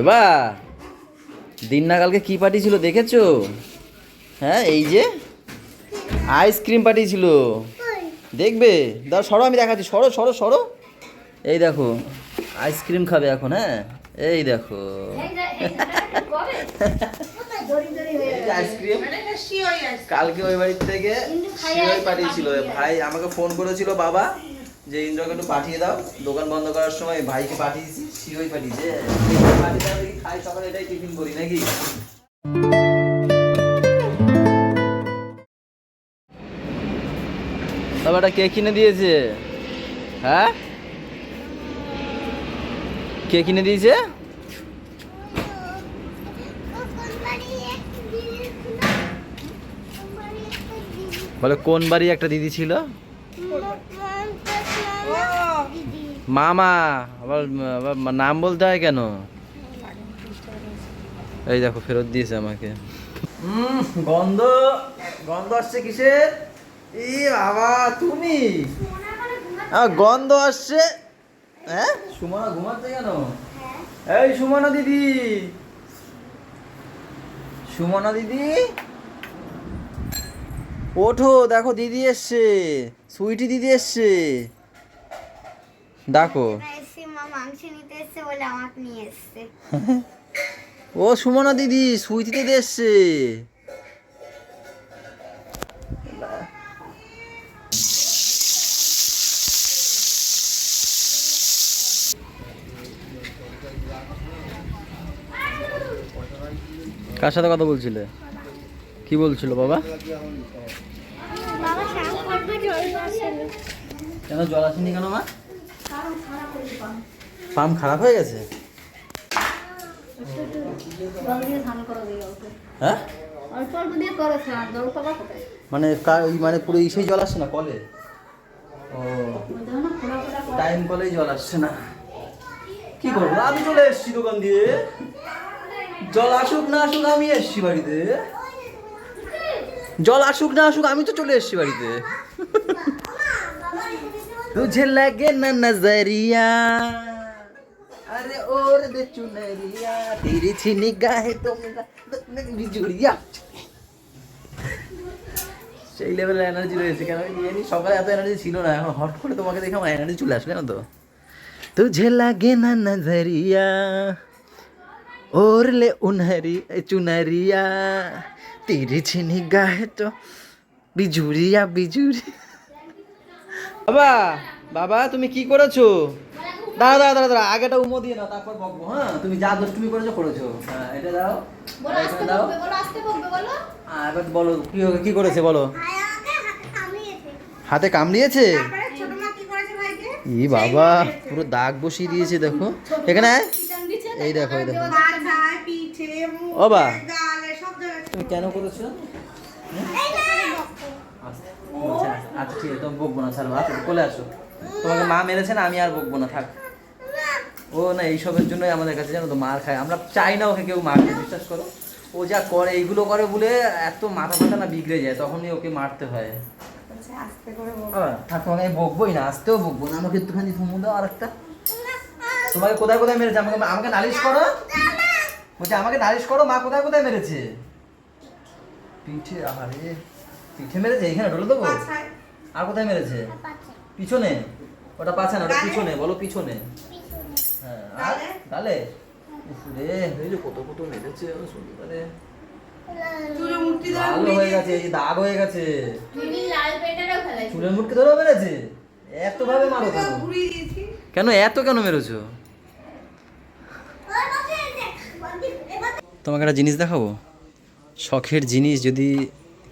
এবার দিন না কালকে কি পার্টি ছিল দেখেছ? হ্যাঁ এই যে আইসক্রিম পার্টি ছিল। দেখবে? দাও সরো আমি দেখাচ্ছি। সরো সরো সরো। এই দেখো আইসক্রিম খাবে এখন হ্যাঁ? এই দেখো। এই যে আইসক্রিম কালকে ওই বাড়ির থেকে পাঠিয়েছিল ভাই আমাকে ফোন করেছিল বাবা। যে ইন্দ্রকে একটু পাঠিয়ে দাও, দোকান বন্ধ করার সময় ভাইকে পাঠিয়েছি সিওই পাঠিয়েছে খাই সকালে এটাই টিফিন করি নাকি কে কিনে দিয়েছে? হ্যাঁ? কে কিনে দিয়েছে? বলে, কোন বাড়ি একটা দিদি ছিল? মামা আবার আবার নাম বলতে হয় কেন? এই দেখো ফেরত দিয়েছে আমাকে। গন্ধ গন্ধ আসছে কিসের? ই বাবা তুমি? গন্ধ আসছে। হ্যাঁ? সুমনা ঘুমাচ্ছে কেন? এই সুমনা দিদি। সুমনা দিদি? ওঠো দেখো দিদি এসছে। সুইটি দিদি এসছে। ডাকো। ও সুমনা দিদি সুইটি দিদি এসছে। কার সাথে কথা বলছিলে? কি বলছিল বাবা? কেন জল আসেনি কেন মা? পাম্প খারাপ হয়ে গেছে হ্যাঁ মানে ওই মানে পুরো ইসেই জল আসছে না কলে? ও। টাইম কলেই জল আসছে না। কি করব? আমি চলে এসেছি দোকান দিয়ে। জল আসুক না আসুক আমি এসেছি বাড়িতে। জল আসুক না আসুক, আমি তো চলে এসেছি বাড়িতে। তুঝে লাগে না নজরিয়া। আরে ওর দে চুনরিয়া। তেরি ছি গায়ে তো মেরা জুড়িয়া? সেই লেভেলের এনার্জি রয়েছে কেন? জানি সকালে এত এনার্জি ছিল না, এখন হট করে তোমাকে দেখে আমার এনার্জি চলে আসবে না তো? তুঝে লাগে না নজরিয়া। ওর লে উনহরি চুনরিয়া। तेरी सी निगाहें तो বিজুরিয়া বিজুরি বাবা বাবা তুমি কি করেছো দাঁড়া দাঁড়া দাঁড়া দাঁড়া আগেটা উমো দিয়ে নাও তারপর বকবো হ্যাঁ তুমি যা দুষ্টুমি করেছো করেছো হ্যাঁ এটা দাও বলো এটা আসতে দাও বলবে বলো আসতে বলবে বলো আর এবার বলো কি কি করেছে বলো ভাই আমাকে হাতে থামিয়েছে হাতে কামড়িয়েছে তারপরে ছোট মা কি করেছে ভাইকে ই বাবা পুরো দাগ বসিয়ে দিয়েছে দেখো এখানে আয়। চিকেন দিচ্ছে এই দেখো এই দেখো মাথায় পিঠে মুখ ও বা গালে সব জায়গায় তুমি কেন করেছ? আচ্ছা আচ্ছা ঠিক আছে তুমি বকবো না, ছাড়ো আসো চলে আসো। তোমাকে মা মেরেছে না, আমি আর বকবো না, থাক। ও না, এইসবের জন্যই আমাদের কাছে জানো তো মার খায়। আমরা চাই না ওকে কেউ মারতে, বিশ্বাস করো। ও যা করে, এইগুলো করে বলে এত মাথা মাথা না বিগড়ে যায়, তখনই ওকে মারতে হয়। তোমাকে আমি বকবোই না, আসতেও বকবো না, আমাকে একটুখানি ফুমু দাও আর একটা তোমাকে কোথায় কোথায় মেরেছে? আমাকে আমাকে নালিশ করো। বলছি, আমাকে নালিশ করো, মা কোথায় কোথায় মেরেছে? পিঠে আরে পিঠে মেরেছে? এখানে ঢোলে দেবো? আর কোথায় মেরেছে? পিছনে? ওটা পাছে না ওটা পিছনে বলো পিছনে। হ্যাঁ আর গালে? গালে? উফ রে। এই যে কত কত মেরেছে ও সুন্দরে চুলে মুক্তি দেওয়া হয়ে গেছে এই দাগ হয়ে গেছে। চুলের মুটকে ধরেও মেরেছে? এত ভাবে মারো কেন? কেন এত কেন মেরেছো? তোমাকে একটা জিনিস দেখাবো? শখের জিনিস যদি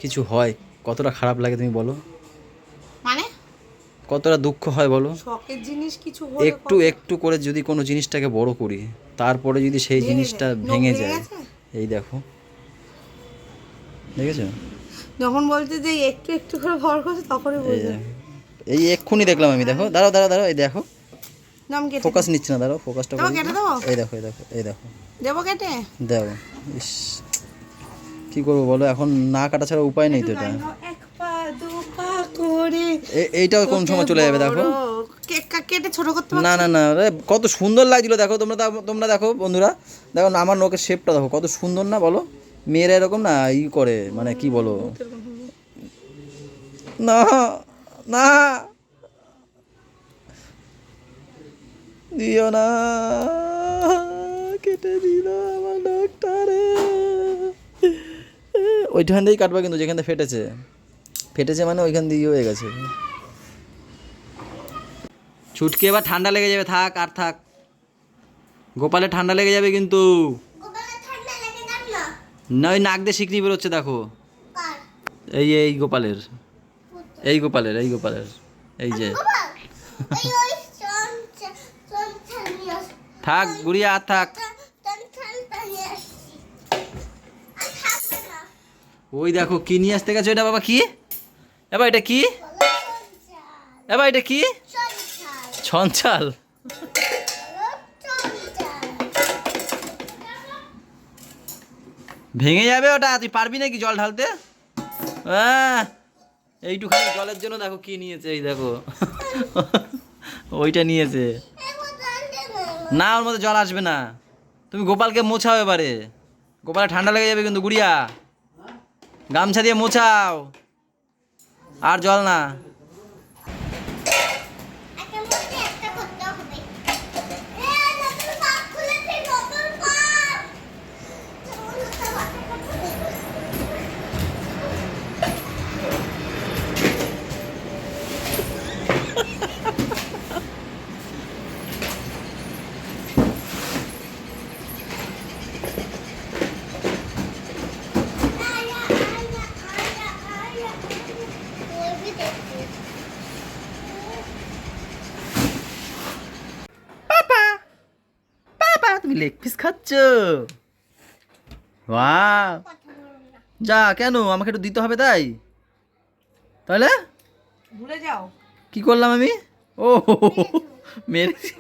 কিছু হয় কতটা খারাপ লাগে তুমি বলো? মানে? কতটা দুঃখ হয় বলো? শখের জিনিস কিছু একটু একটু করে যদি কোনো জিনিসটাকে বড় করি তারপরে যদি সেই জিনিসটা ভেঙে যায়। এই দেখো। দেখেছ? যখন বলতে যে একটু একটু করে ভর করছে তখনই এই বুঝে। এই এক্ষুনি দেখলাম আমি দেখো। দাঁড়াও দাঁড়াও দাঁড়াও এই দেখো। নাম কেটে ফোকাস নিচ্ছে না দাঁড়াও ফোকাসটা দেবো, কেটে দেবো? এই দেখো এই দেখো এই দেখো। দেবো কেটে? দাও ইস। কি করব বলো? এখন না কাটা ছাড়া উপায় নেই তো এটা। এইটাও কোন সময় চলে যাবে দেখো? না না না রে কত সুন্দর লাগছিল দেখো তোমরা তোমরা দেখো বন্ধুরা। দেখো আমার নখের শেপটা দেখো কত সুন্দর না বলো? মেয়েরা এরকম না ই করে মানে কি বলো? না না। দিও না কেটে দিল আমার নখটারে ওইখান দিয়েই কাটবা কিন্তু যেখান থেকে ফেটেছে। ফেটেছে মানে ওইখান দিয়ে হয়ে গেছে। ছুটকে এবার ঠান্ডা লেগে যাবে থাক আর থাক। গোপালে ঠান্ডা লেগে যাবে কিন্তু। না ওই নাক দিয়ে শিকনি বেরোচ্ছে দেখো। এই এই গোপালের। এই গোপালের এই গোপালের। এই যে। থাক গুড়িয়া আর থাক। ওই দেখো কি নিয়ে আসতে গেছো এটা বাবা কি? এবার এটা কি? এবার এটা কি? ছঞ্চাল ভেঙে যাবে ওটা তুই পারবি নাকি জল ঢালতে? আহ, এইটুখানি জলের জন্য দেখো কি নিয়েছে এই দেখো। ওইটা নিয়েছে। না ওর মধ্যে জল আসবে না। তুমি গোপালকে মোছাও এবারে। গোপালে ঠান্ডা লেগে যাবে কিন্তু গুড়িয়া। গামছা দিয়ে মোছাও। আর জল না বাবা তুমি লেগ পিস খাচ্ছ? যা কেন? আমাকে একটু দিতে হবে তাই? তাহলে? ভুলে যাও। কি করলাম আমি? ও মেরেছি।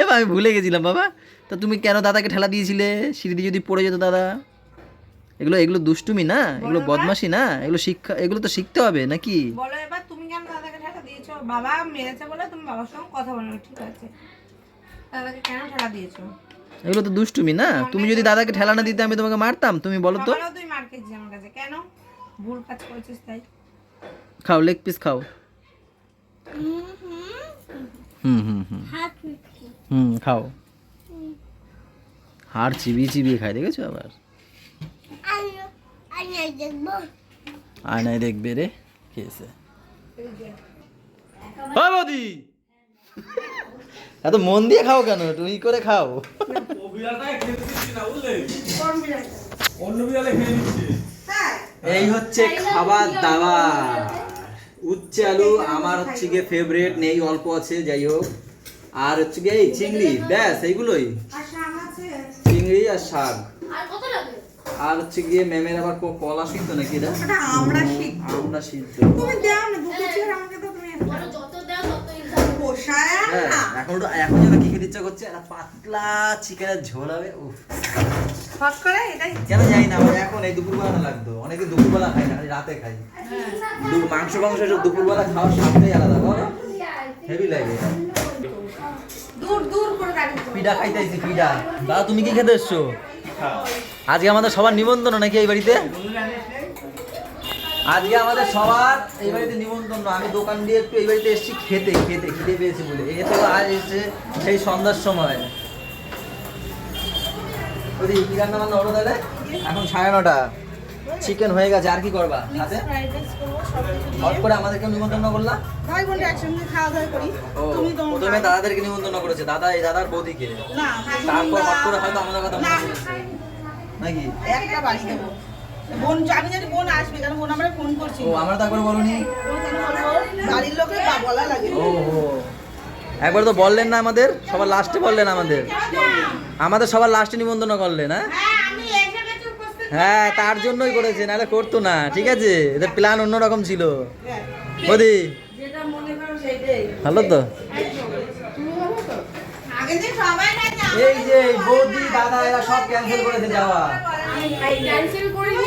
এবার আমি ভুলে গেছিলাম বাবা। তা তুমি কেন দাদাকে ঠেলা দিয়েছিলে? সিঁড়ি যদি পড়ে যেত দাদা। এগুলো এগুলো দুষ্টুমি না? এগুলো বদমাশি না? এগুলো শিক্ষা এগুলো তো শিখতে হবে নাকি? বলো এবার তুমি কেন দাদাকে ঠেলা দিয়েছ? বাবা মেরেছে বলে তুমি বাবার সঙ্গে কথা বলো ঠিক আছে। দাদাকে কেন ঠেলা দিয়েছ? এগুলো তো দুষ্টুমি না? তুমি যদি দাদাকে ঠেলা না দিতে আমি তোমাকে মারতাম তুমি বলো তো। তুই মার খেয়েছিস আমার কাছে। কেন? ভুল কাজ করেছিস তাই। খাও লেগ পিস খাও। হুম হুম হুম। হুম খাও। হাড় চিবিয়ে চিবিয়ে খাই দেখেছ আবার? আয়নায় দেখবে। রে খেয়েছে বৌদি! এত মন দিয়ে খাও কেন? তুমি করে খাও। এই হচ্ছে খাবার দাবার। উচ্ছে আলু আমার হচ্ছে গিয়ে ফেভারিট নেই অল্প আছে যাই হোক। আর হচ্ছে গিয়ে এই চিংড়ি ব্যাস এইগুলোই। চিংড়ি আর শাক। আর কত লাগে আর হচ্ছে গিয়ে ম্যামের আবার কলা সিদ্ধ নাকি এটা? আমরা শিখ আমরা সিদ্ধ। তুমি দাও না দু কেজি আমাকে তো তুমি পোষায় হ্যাঁ না এখন এখন যেন কি খেতে ইচ্ছা করছে একটা পাতলা চিকেনের ঝোল হবে উফ। ফট করে এটাই। কেন জানি না আমার এখন এই দুপুরবেলা না লাগতো। অনেকে দুপুরবেলা খাই না খালি রাতে খাই দু- মাংস মাংস এসব দুপুরবেলা খাওয়ার স্বাদটাই আলাদা বলো। হেভি লাগে। দূর দূর করে পিঠা খাইতেছি পিঠা। দাদা তুমি কি খেতে এসছো? আজকে আমাদের সবার নিমন্ত্রণ নাকি এই বাড়িতে? আজকে আমাদের সবার এই বাড়িতে নিমন্ত্রণ আমি দোকান দিয়ে একটু এই বাড়িতে এসেছি খেতে খেতে খেতে পেয়েছি বলে। এ তো আজ এসছে সেই সন্ধ্যার সময়। ওই কি রান্না বান্না হলো তাহলে? এখন সাড়ে নটা। চিকেন হয়ে গেছে আর কি করবা সাথে হট করে আমাদেরকে নিমন্ত্রণ করলা? ভাই বোনরা একসঙ্গে খাওয়া দাওয়া করি। তুমি তো প্রথমে দাদাদেরকে নিমন্ত্রণ করেছে দাদা এই দাদার বৌদিকে। না তারপর হট করে হয়তো আমাদের কথা। নাকি? একটা বাড়ি দেবো। বোন আমি জানি বোন আসবে কারণ বোন আমরা ফোন করছি? ও আমরা তো একবার বলনি। বোন কেন বলব? বাড়ির লোকে বলা লাগে। ও একবার তো বললেন না আমাদের সবার লাস্টে বললেন আমাদের। আমাদের সবার লাস্টে নিমন্ত্রণ করলেন হ্যাঁ? হ্যাঁ হ্যাঁ তার জন্যই করেছে নাহলে করতো না ঠিক আছে? এদের প্ল্যান অন্যরকম ছিল। বৌদি। যেটা মনে করো সেটাই ভালো তো? আগে যে এই যে বৌদি দাদা এরা সব ক্যান্সেল করেছে যাওয়া। ক্যান্সেল করিনি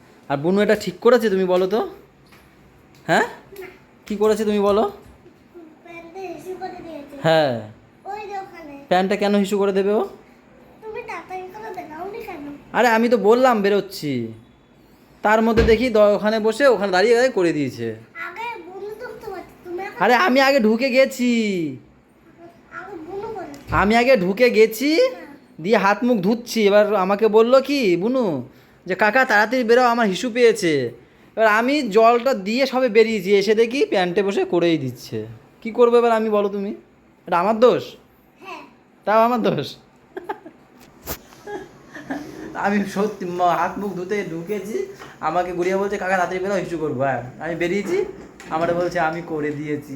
আর বুনু এটা ঠিক করেছে তুমি বলো তো? হ্যাঁ? কি করেছে তুমি বলো? হ্যাঁ। প্যান্টটা কেন হিসু করে দেবে ও? আরে আমি তো বললাম বেরোচ্ছি। তার মধ্যে দেখি ওখানে বসে ওখানে দাঁড়িয়ে দাঁড়িয়ে করে দিয়েছে। আরে আমি আগে ঢুকে গেছি। আমি আগে ঢুকে গেছি দিয়ে হাত মুখ ধুচ্ছি। এবার আমাকে বলল কি বুনু যে কাকা তাড়াতাড়ি বেরো আমার হিসু পেয়েছে। এবার আমি জলটা দিয়ে সবে বেরিয়েছি এসে দেখি প্যান্টে বসে করেই দিচ্ছে। কি করব এবার আমি বলো তুমি? এটা আমার দোষ? হ্যাঁ। তাও আমার দোষ? আমি সত্যি হাত মুখ ধুতে ঢুকেছি। আমাকে গুড়িয়ে বলছে কাকা তাড়াতাড়ি বেরো হিসু করব। হ্যাঁ আমি বেরিয়েছি। আমার বলছে আমি করে দিয়েছি।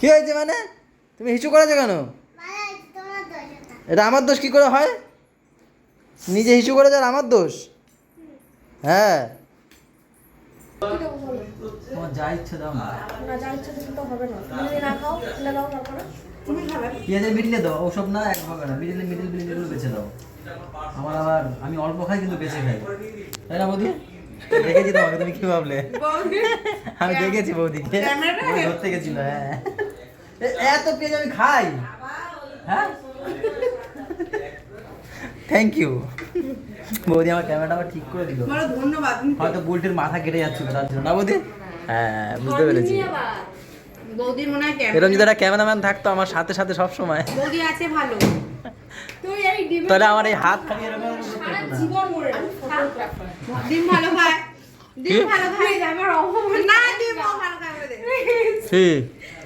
কি হয়েছে মানে? তুমি হিসু করেছ কেন? এটা আমার দোষ কি করে হয়? নিজে হিসু করে যার আমার দোষ? হ্যাঁ। তোমার যা ইচ্ছে দাও না। না যা ইচ্ছা তুমি তো হবে না। তুমি না খাও তুলে দাও তারপরে। তুমি খাবে। পেঁয়াজের মিডিলে দাও ওসব না এক ভাবে না। মিডিলে মিডিল মিডিলগুলো বেছে দাও। আমার আবার আমি অল্প খাই কিন্তু বেছে খাই। তাই না বৌদি? দেখেছি তোমাকে তুমি কি ভাবলে? আমি দেখেছি বৌদিকে। ধরতে গেছিল হ্যাঁ। এত পেঁয়াজ আমি খাই। হ্যাঁ? থ্যাংক ইউ বৌদি আমার ক্যামেরাটা আমার ঠিক করে দিল। ধন্যবাদ। হয়তো বুলটির মাথা কেটে যাচ্ছিল তার জন্য। না বৌদি? হ্যাঁ বুঝতে পেরেছি। বৌদির মনে হয় এরকম যদি একটা ক্যামেরাম্যান থাকতো আমার সাথে সাথে সব সময় বৌদি আছে ভালো। তুই এই ডিমে তাহলে আমার এই হাত খালি এরকম। জীবন মরে ভালো খায়। কি? ভালো খায় আমার অপমান না ও ভালো খায়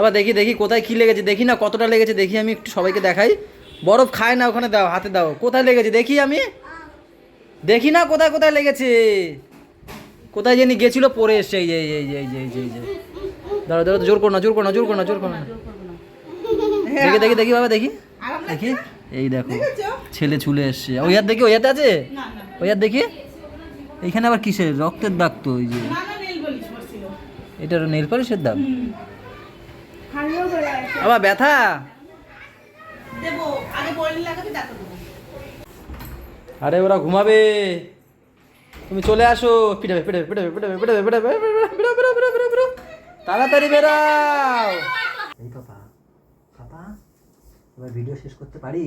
আবার দেখি দেখি কোথায় কি লেগেছে দেখি না কতটা লেগেছে দেখি আমি একটু সবাইকে দেখাই। বরফ খায় না ওখানে দাও হাতে দাও। কোথায় লেগেছে দেখি আমি। দেখি না কোথায় কোথায় লেগেছে। কোথায় জানি গেছিল পরে এসছে এই যে এই যে এই যে এই যে এই যে দাঁড়া দাঁড়া জোর করো না জোর করো না জোর করো না জোর করো না। দেখি দেখি দেখি বাবা দেখি। দেখি এই দেখো ছেলে চুলে এসছে। ওই হাত দেখি ওই হাতে আছে? ওই হাত দেখি। এইখানে আবার কিসের? রক্তের দাগ তো ওই যে। এটা নেল পালিশের দাগ? আবার ব্যথা দেবো আগে বললি লাগাবি তারপর আরে ওরা ঘুমাবে তুমি চলে আসো পিটাবে পিটাবে পিটাবে পিটাবে পিটাবে পিটাবে পিটাবে পিটাবে পিটাবে পিটাবে তাড়াতাড়ি বেরাও এই পাপা পাপা এবার ভিডিও শেষ করতে পারি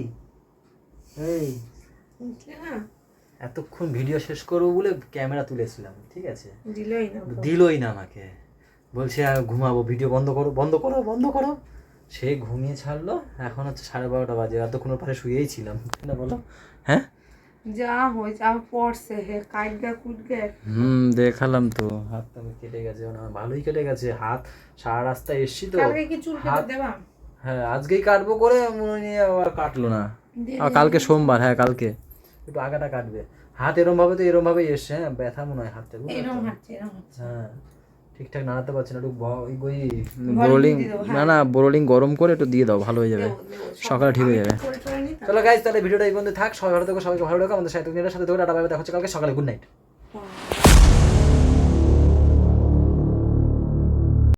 এই হ্যাঁ এতক্ষণ ভিডিও শেষ করব বলে ক্যামেরা তুলেছিলাম ঠিক আছে দিলই না দিলই না আমাকে বলছে আর ঘুমাবো ভিডিও বন্ধ করো বন্ধ করো বন্ধ করো সে ঘুমিয়ে ছাড়লো। এখন হচ্ছে সাড়ে বারোটা বাজে। এতক্ষণ পরে শুয়েই ছিলাম। না বলো। হ্যাঁ? যা হয়েছে আমার পড়ছে হে কাটগা কুটগে। হুম দেখালাম তো। হাতটা আমার কেটে গেছে আমার ভালোই কেটে গেছে। হাত সারা রাস্তায় এসছি তো। কালকে কি চুল কেটে হাত- দেবা? হ্যাঁ আজকেই কাটবো করে মনে নিয়ে আবার কাটলো না। কালকে সোমবার হ্যাঁ কালকে। একটু আগাটা কাটবে। হাত এরম ভাবে তো এরম ভাবেই এসছে হ্যাঁ ব্যথা মনে হয় হাতটা তো? এরকম হাঁটছে এরকম হ্যাঁ। ঠিকঠাক নাড়াতে পারছি না একটু ব- ওই ওই বোরোলিং না না বোরোলিং গরম করে একটু দিয়ে দাও ভালো হয়ে যাবে। সকালে ঠিক হয়ে যাবে। চলো গাইজ তাহলে ভিডিওটা এই পর্যন্ত থাক সবাই ভালো থেকো সবাইকে ভালো রাখো আমাদের সাথে দেখো টাটা বাই বাই দেখা হচ্ছে কালকে সকালে গুড নাইট